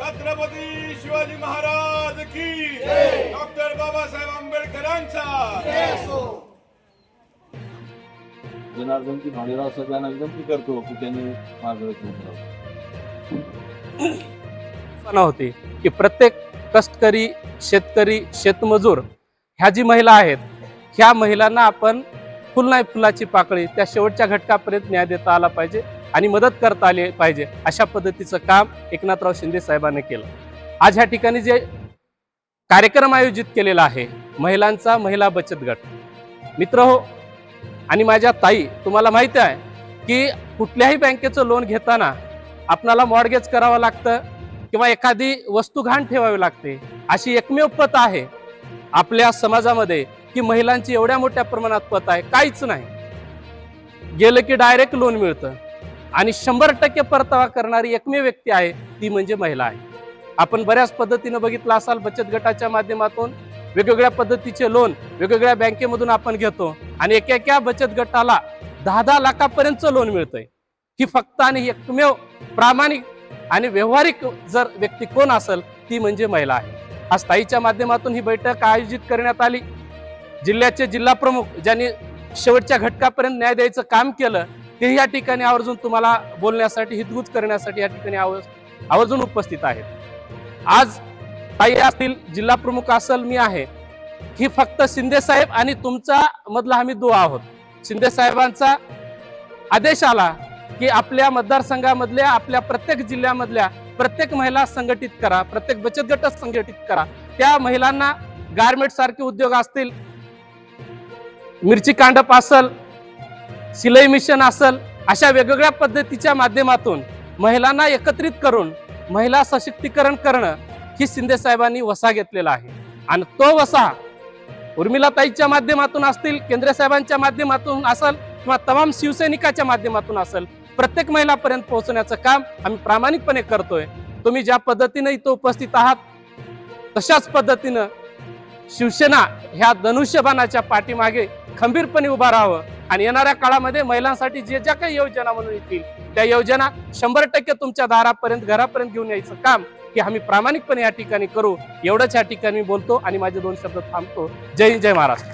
छत्रपती शिवाजी महाराज की डॉक्टर बाबासाहेब आंबेडकरांचा. जनार्दनची भालेराव सगळ्यांना विनंती करतो की त्यांनी मार्गदर्शन करावं कल्पना होती की प्रत्येक कष्टकरी शेतकरी शेतमजूर ह्या जी महिला आहेत ह्या महिलांना आपण फुल नाही फुलाची पाकळी त्या शेवटच्या घटकापर्यंत न्याय देता आला पाहिजे. आणि मदत करता आली पाहिजे अशा पद्धतीचं काम एकनाथराव शिंदे साहेबांनी केलं. आज ह्या ठिकाणी जे कार्यक्रम आयोजित केलेला आहे महिलांचा महिला बचत गट. मित्र हो आणि माझ्या ताई तुम्हाला माहिती आहे की कुठल्याही बँकेचं लोन घेताना आपणाला मॉडगेज करावं लागतं किंवा एखादी वस्तू घाण ठेवावी लागते. अशी एकमेव पत आहे आपल्या समाजामध्ये की महिलांची एवढ्या मोठ्या प्रमाणात पत आहे काहीच नाही. गेलं की डायरेक्ट लोन मिळतं. आणि शंभर टक्के परतावा करणारी एकमेव व्यक्ती आहे ती म्हणजे महिला आहे. आपण बऱ्याच पद्धतीनं बघितलं असाल बचत गटाच्या माध्यमातून वेगवेगळ्या पद्धतीचे लोन वेगवेगळ्या बँकेमधून आपण घेतो आणि एका एका बचत गटाला दहा दहा लाखापर्यंतचं लोन मिळतंय. ही फक्त आणि एकमेव प्रामाणिक आणि व्यवहारिक जर व्यक्ती कोण असेल ती म्हणजे महिला आहे. आज ताईच्या माध्यमातून ही बैठक आयोजित करण्यात आली. जिल्ह्याचे जिल्हा प्रमुख ज्यांनी शेवटच्या घटकापर्यंत न्याय द्यायचं काम केलं ते या ठिकाणी आवर्जून तुम्हाला बोलण्यासाठी हितगुज करण्यासाठी या ठिकाणी आवर्ज आवर्जून उपस्थित आहेत. आज ताई असतील जिल्हा प्रमुख असेल मी आहे. ही फक्त शिंदे साहेब आणि तुमचा मधला आम्ही दो आहोत. शिंदे साहेबांचा आदेश आला की आपल्या मतदारसंघामधल्या आपल्या प्रत्येक जिल्ह्यामधल्या प्रत्येक महिला संघटित करा प्रत्येक बचत गट संघटित करा. त्या महिलांना गारमेंट सारखे उद्योग असतील मिरची कांडप असल सिलाई मिशन असल अशा वेगवेगळ्या पद्धतीच्या माध्यमातून महिलांना एकत्रित करून महिला सशक्तीकरण करणं ही शिंदे साहेबांनी वसा घेतलेला आहे. आणि तो वसा उर्मिलाताईच्या माध्यमातून असतील केंद्र साहेबांच्या माध्यमातून असेल किंवा तमाम शिवसैनिकाच्या माध्यमातून असेल प्रत्येक महिलापर्यंत पोहोचण्याचं काम आम्ही प्रामाणिकपणे करतोय. तुम्ही ज्या पद्धतीने इथं उपस्थित आहात तशाच पद्धतीनं शिवसेना ह्या धनुष्यबाणाच्या पाठीमागे खंबीरपणे उभा राहावं. आणि येणाऱ्या काळामध्ये महिलांसाठी जे ज्या काही योजना म्हणून येतील त्या योजना शंभर टक्के तुमच्या दारापर्यंत घरापर्यंत घेऊन यायचं काम की आम्ही प्रामाणिकपणे या ठिकाणी करू. एवढंच या ठिकाणी मी बोलतो आणि माझे दोन शब्द थांबतो. जय हिंद जय महाराष्ट्र.